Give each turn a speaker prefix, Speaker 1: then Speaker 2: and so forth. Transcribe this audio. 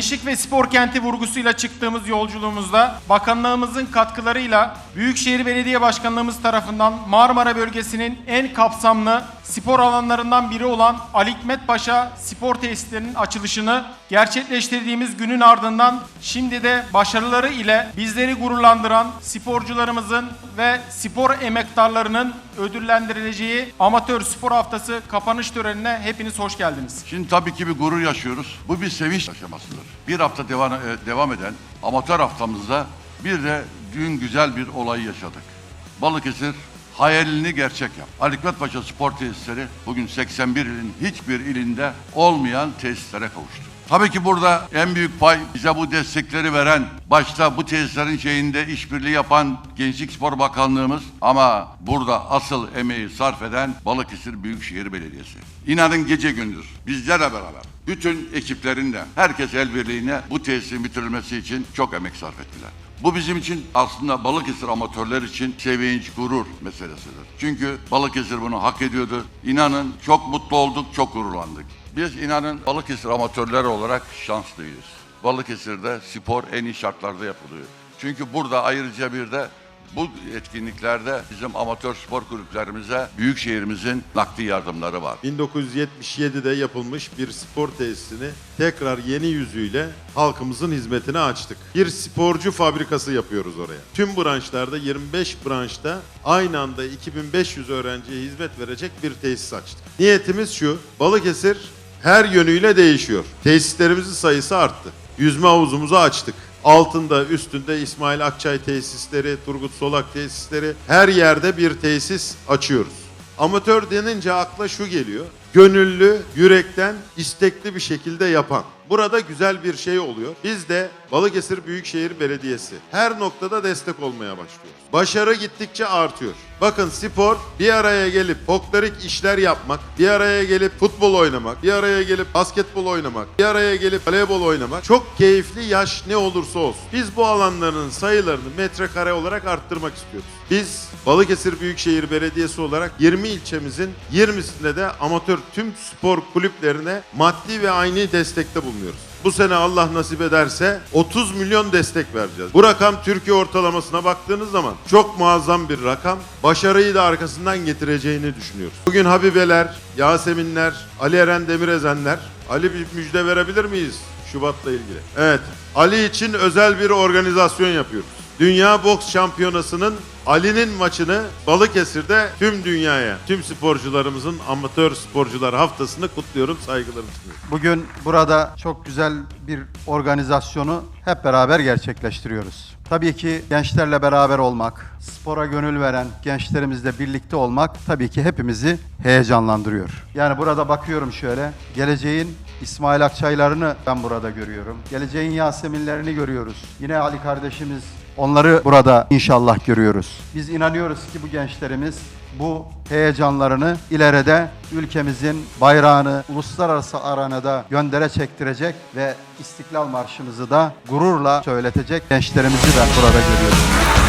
Speaker 1: Gençlik ve spor kenti vurgusuyla çıktığımız yolculuğumuzda bakanlığımızın katkılarıyla Büyükşehir Belediye Başkanlığımız tarafından Marmara bölgesinin en kapsamlı spor alanlarından biri olan Ali Hikmet Paşa spor tesislerinin açılışını gerçekleştirdiğimiz günün ardından şimdi de başarıları ile bizleri gururlandıran sporcularımızın ve spor emektarlarının ödüllendirileceği Amatör Spor Haftası kapanış törenine hepiniz hoş geldiniz.
Speaker 2: Şimdi tabii ki bir gurur yaşıyoruz. Bu bir sevinç aşamasıdır. Bir hafta devam, e, devam eden amatör haftamızda bir de dün güzel bir olayı yaşadık. Balıkesir hayalini gerçek yap. Ali Hikmet Paşa Spor Tesisleri bugün 81 ilin hiçbir ilinde olmayan tesislere kavuştu. Tabii ki burada en büyük pay bize bu destekleri veren, başta bu tesislerin şeyinde işbirliği yapan Gençlik Spor Bakanlığımız ama burada asıl emeği sarf eden Balıkesir Büyükşehir Belediyesi. İnanın gece gündüz bizlerle beraber bütün ekiplerinde herkes el birliğine bu tesisin bitirilmesi için çok emek sarf ettiler. Bu bizim için aslında Balıkesir amatörler için sevinç, gurur meselesidir. Çünkü Balıkesir bunu hak ediyordu. İnanın çok mutlu olduk, çok gururlandık. Biz inanın Balıkesir amatörler olarak şanslıyız. Balıkesir'de spor en iyi şartlarda yapılıyor. Çünkü burada ayrıca bir de bu etkinliklerde bizim amatör spor kulüplerimize büyük şehrimizin nakdi yardımları var.
Speaker 3: 1977'de yapılmış bir spor tesisini tekrar yeni yüzüyle halkımızın hizmetine açtık. Bir sporcu fabrikası yapıyoruz oraya. Tüm branşlarda 25 branşta aynı anda 2500 öğrenciye hizmet verecek bir tesis açtık. Niyetimiz şu, Balıkesir her yönüyle değişiyor. Tesislerimizin sayısı arttı. Yüzme havuzumuzu açtık. Altında, üstünde İsmail Akçay tesisleri, Turgut Solak tesisleri her yerde bir tesis açıyoruz. Amatör denince akla şu geliyor. Gönüllü, yürekten, istekli bir şekilde yapan. Burada güzel bir şey oluyor. Biz de Balıkesir Büyükşehir Belediyesi her noktada destek olmaya başlıyoruz. Başarı gittikçe artıyor. Bakın spor bir araya gelip folklorik işler yapmak, bir araya gelip futbol oynamak, bir araya gelip basketbol oynamak, bir araya gelip voleybol oynamak çok keyifli yaş ne olursa olsun. Biz bu alanların sayılarını metrekare olarak arttırmak istiyoruz. Biz Balıkesir Büyükşehir Belediyesi olarak 20 ilçemizin 20'sinde de amatör tüm spor kulüplerine maddi ve aynı destekte bulunuyoruz. Bu sene Allah nasip ederse 30 milyon destek vereceğiz. Bu rakam Türkiye ortalamasına baktığınız zaman çok muazzam bir rakam. Başarıyı da arkasından getireceğini düşünüyoruz. Bugün Habibeler, Yaseminler, Ali Eren Demirezenler, Ali bir müjde verebilir miyiz Şubat'la ilgili? Evet, Ali için özel bir organizasyon yapıyoruz. Dünya Boks Şampiyonası'nın Ali'nin maçını Balıkesir'de tüm dünyaya, tüm sporcularımızın amatör sporcular haftasını kutluyorum, saygılarımı sunuyorum.
Speaker 4: Bugün burada çok güzel bir organizasyonu hep beraber gerçekleştiriyoruz. Tabii ki gençlerle beraber olmak, spora gönül veren gençlerimizle birlikte olmak tabii ki hepimizi heyecanlandırıyor. Yani burada bakıyorum şöyle, geleceğin İsmail Akçaylarını ben burada görüyorum. Geleceğin Yaseminlerini görüyoruz. Yine Ali kardeşimiz Onları burada inşallah görüyoruz. Biz inanıyoruz ki bu gençlerimiz bu heyecanlarını ileride ülkemizin bayrağını uluslararası aranada göndere çektirecek ve İstiklal Marşımızı da gururla söyletecek gençlerimizi de burada görüyoruz.